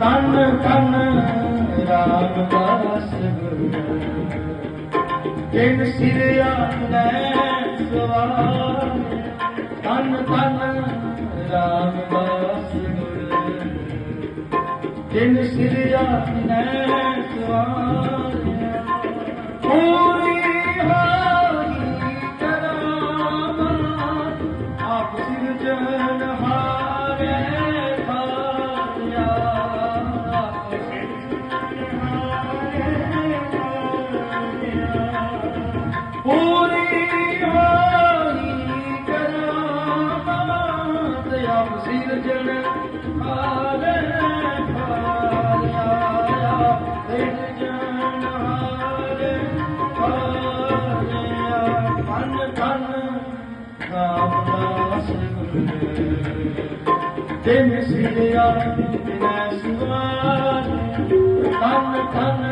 ਤਨ ਤਨ ਰਾਮਦਾਸ ਗੁਰੂ ਜਿਨ ਸਿਰਿਆ ਆਨੈ ਸਵਾਰ। ਤਨ ਤਨ ਰਾਮਦਾਸ ਗੁਰੂ ਜਿਨ ਸਿਰ ਆਨੈ ਸਵਾਰ। ਸਿਰਜਣ ਹਾਰੇ ਭਾਰਿਆ ਸਿਰਜਣ ਹਾਰੇ ਭਾਰਿਆ ਧੰਨ ਧੰਨ, ਰਾਮਦਾਸ ਗੁਰੂ ਤਿਨ ਸਿਰਿਆ ਬਿਨੈ ਸੁਆਰ, ਧੰਨ ਧੰਨ